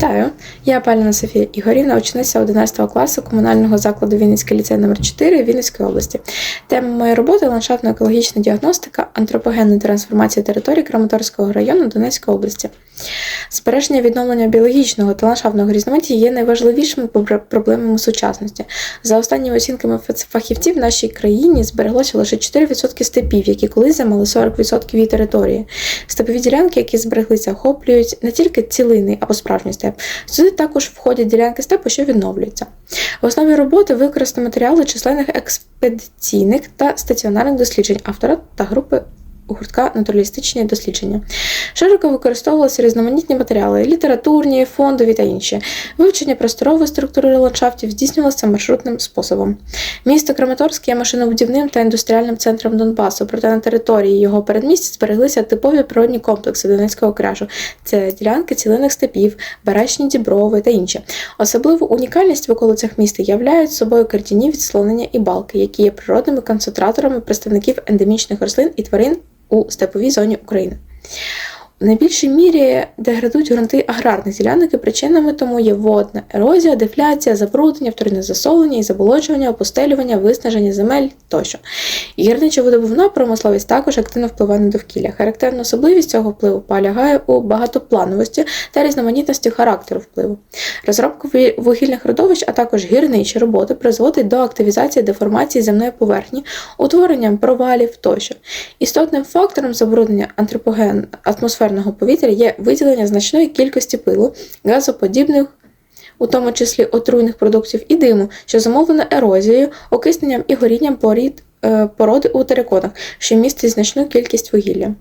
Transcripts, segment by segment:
Вітаю! Я Паліна Софія Ігорівна, учениця 11 класу комунального закладу Вінницький ліцей номер 4 Вінницької області. Тема моєї роботи ландшафтно-екологічна діагностика, антропогенна трансформація території Краматорського району Донецької області. Збереження відновлення біологічного та ландшафтного різноманіття є найважливішими проблемами сучасності. За останніми оцінками фахівців, в нашій країні збереглося лише 4% степів, які колись займали 40% її території. Степові ділянки, які збереглися, охоплюють не тільки цілинний або справжній степ. Сюди також входять ділянки степу, що відновлюються. В основі роботи використано матеріали численних експедиційних та стаціонарних досліджень автора та групи гуртка натуралістичні дослідження. Широко використовувалися різноманітні матеріали літературні, фондові та інші. Вивчення просторової структури ландшафтів здійснювалося маршрутним способом. Місто Краматорськ є машинобудівним та індустріальним центром Донбасу, проте на території його передмістя збереглися типові природні комплекси Донецького кряжу. Це ділянки цілинних степів, барачні діброви та інші. Особливу унікальність в околицях міста являють собою картіні відслонення і балки, які є природними концентраторами представників ендемічних рослин і тварин у степовій зоні України. В найбільшій мірі деградують ґрунти аграрних ділянок і причинами тому є водна ерозія, дефляція, забруднення, вторинне засолення і заболоджування, опустелювання, виснаження земель тощо. Гірничо-видобувна промисловість також активно впливає на довкілля. Характерна особливість цього впливу полягає у багатоплановості та різноманітності характеру впливу. Розробка вугільних родовищ, а також гірничі роботи призводить до активізації деформації земної поверхні, утворенням провалів тощо. Істотним фактором забруднення антропоген атмосферного повітря є виділення значної кількості пилу, газоподібних, у тому числі отруйних продуктів і диму, що замовлено ерозією, окисненням і горінням порід, е, породи у териконах, що містить значну кількість вугілля.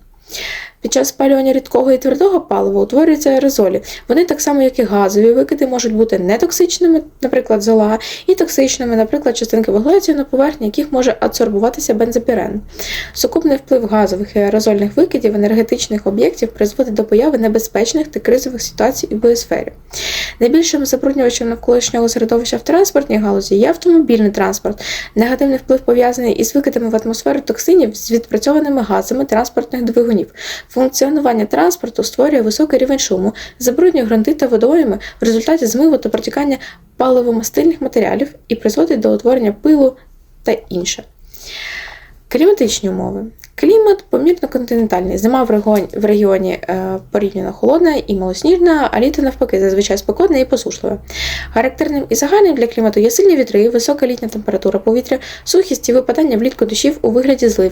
Під час спалювання рідкого і твердого палива утворюються аерозолі. Вони, так само як і газові викиди, можуть бути нетоксичними, наприклад, зола, і токсичними, наприклад, частинки вуглецю, на поверхні яких може адсорбуватися бензопірен. Сукупний вплив газових і аерозольних викидів енергетичних об'єктів призводить до появи небезпечних та кризових ситуацій у біосфері. Найбільшим забруднювачем навколишнього середовища в транспортній галузі є автомобільний транспорт. Негативний вплив пов'язаний із викидами в атмосферу токсинів з відпрацьованими газами транспортних двигунів. Функціонування транспорту створює високий рівень шуму, забруднює ґрунти та водойми в результаті змиву та протікання паливомастильних матеріалів і призводить до утворення пилу та інше. Кліматичні умови. Клімат помірно континентальний. Зима в регіоні, е, порівняно холодна і малосніжна, а літо навпаки зазвичай спекотне і посушливе. Характерним і загальним для клімату є сильні вітри, висока літня температура повітря, сухість і випадання влітку дощів у вигляді злив.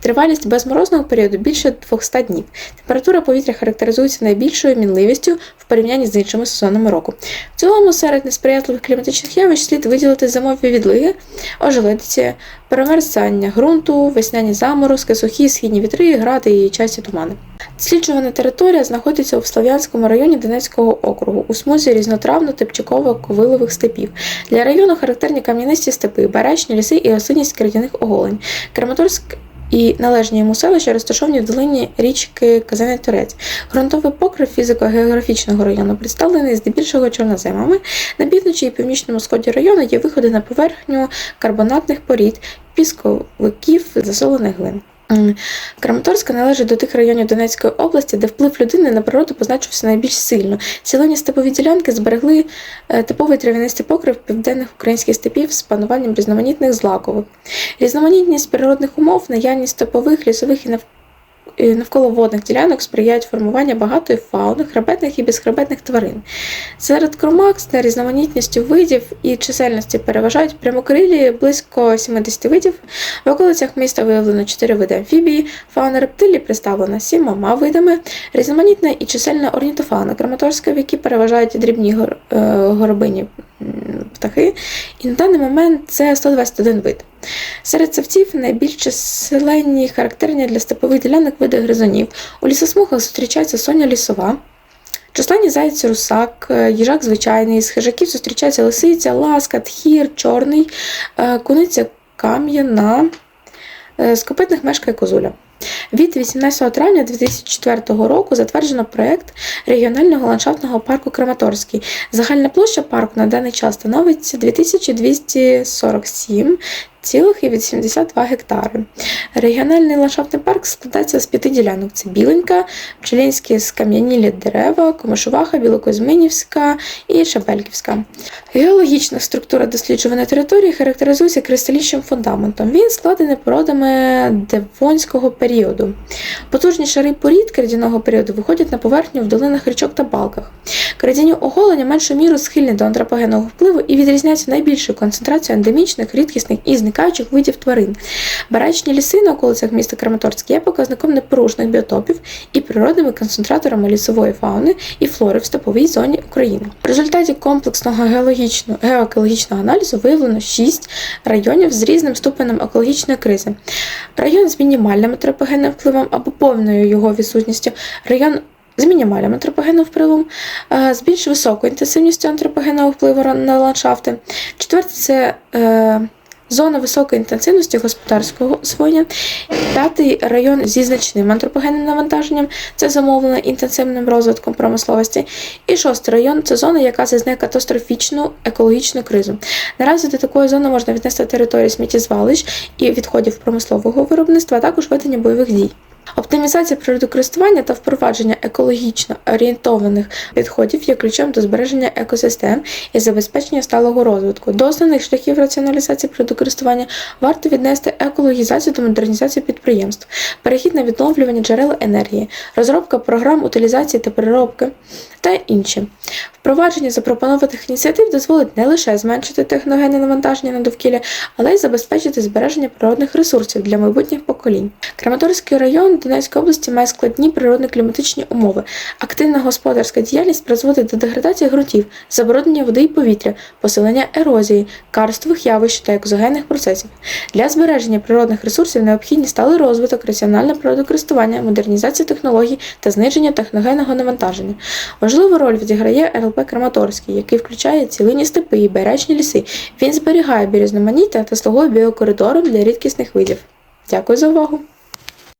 Тривалість безморозного періоду більше 200 днів. Температура повітря характеризується найбільшою мінливістю в порівнянні з іншими сезонами року. В цілому серед несприятливих кліматичних явищ слід виділити зимові відлиги, ожеледиці, перемерзання ґрунту, весняні заморозки, сухі східні вітри, гради і часті тумани. Досліджувана територія знаходиться у Слов'янському районі Донецького округу у смузі різнотравно-типчаково-ковилових степів. Для району характерні кам'янисті степи, барачні ліси і осинність кридяних оголень. Краматорськ і належні йому селища розташовані в долині річки Казаний Турець. Грунтовий покрив фізико-географічного району представлений здебільшого чорноземами. На півночі і північному сході району є виходи на поверхню карбонатних порід, пісковиків, засолених глин. Краматорська належить до тих районів Донецької області, де вплив людини на природу позначився найбільш сильно. Цілені степові ділянки зберегли е, типовий трав'янистий покрив південних українських степів з пануванням різноманітних злакових. Різноманітність природних умов, наявність степових, лісових і нав- і навколоводних ділянок сприяють формуванню багатої фауни, хребетних і безхребетних тварин. Серед кромак з різноманітністю видів і чисельності переважають прямокрилі близько 70 видів. В околицях міста виявлено 4 види амфібії, фауна рептилій представлена сімома видами, різноманітна і чисельна орнітофауна Краматорська, в якій переважають дрібні е, горобині птахи, і на даний момент це 121 вид. Серед савців найбільш численні характерні для степових ділянок види гризунів. У лісосмугах зустрічається соня лісова, численні зайці русак, е, їжак звичайний, з хижаків зустрічається лисиця, ласка, тхір, чорний, е, куниця кам'яна, е, з копитних мешкає козуля. Від 18 травня 2004 року затверджено проєкт регіонального ландшафтного парку Краматорський. Загальна площа парку на даний час становить 2247 2,82 гектари. Регіональний ландшафтний парк складається з п'яти ділянок: це Біленька, Пчелінські скам'янілі дерева, Комишуваха, Білокозминівська і Шабельківська. Геологічна структура досліджуваної території характеризується кристалічним фундаментом. Він складений породами девонського періоду. Потужні шари порід крадяного періоду виходять на поверхню в долинах річок та балках. Крадяні оголення меншу міру схильні до антропогенного впливу і відрізняються найбільшою концентрацією ендемічних, рідкісних і зникаючих видів тварин. Барачні ліси на околицях міста Краматорськ є показником непорушних біотопів і природними концентраторами лісової фауни і флори в степовій зоні України. В результаті комплексного геологічного геоекологічного аналізу виявлено 6 районів з різним ступенем екологічної кризи. Район з мінімальним антропогенним впливом або повною його відсутністю, район з мінімальним антропогенним впливом, е, з більш високою інтенсивністю антропогенного впливу на ландшафти. Четверте це е, зона високої інтенсивності господарського освоєння. П'ятий район зі значним антропогенним навантаженням, це замовлено інтенсивним розвитком промисловості. І шостий район це зона, яка зазнає катастрофічну екологічну кризу. Наразі до такої зони можна віднести території сміттєзвалищ і відходів промислового виробництва, а також ведення бойових дій. Оптимізація природокористування та впровадження екологічно орієнтованих підходів є ключем до збереження екосистем і забезпечення сталого розвитку. До основних шляхів раціоналізації природокористування варто віднести екологізацію та модернізацію підприємств, перехід на відновлювання джерел енергії, розробка програм утилізації та переробки та інші. Впровадження запропонованих ініціатив дозволить не лише зменшити техногенне навантаження на довкілля, але й забезпечити збереження природних ресурсів для майбутніх поколінь. Краматорський район Донецької області має складні природно-кліматичні умови. Активна господарська діяльність призводить до деградації ґрунтів, забруднення води і повітря, посилення ерозії, карстових явищ та екзогенних процесів. Для збереження природних ресурсів необхідні сталий розвиток, раціональне природокористування, модернізація технологій та зниження техногенного навантаження. Важливу роль відіграє РЛП Краматорський, який включає цілинні степи і беречні ліси. Він зберігає біорізноманіття та слугує біокоридором для рідкісних видів. Дякую за увагу!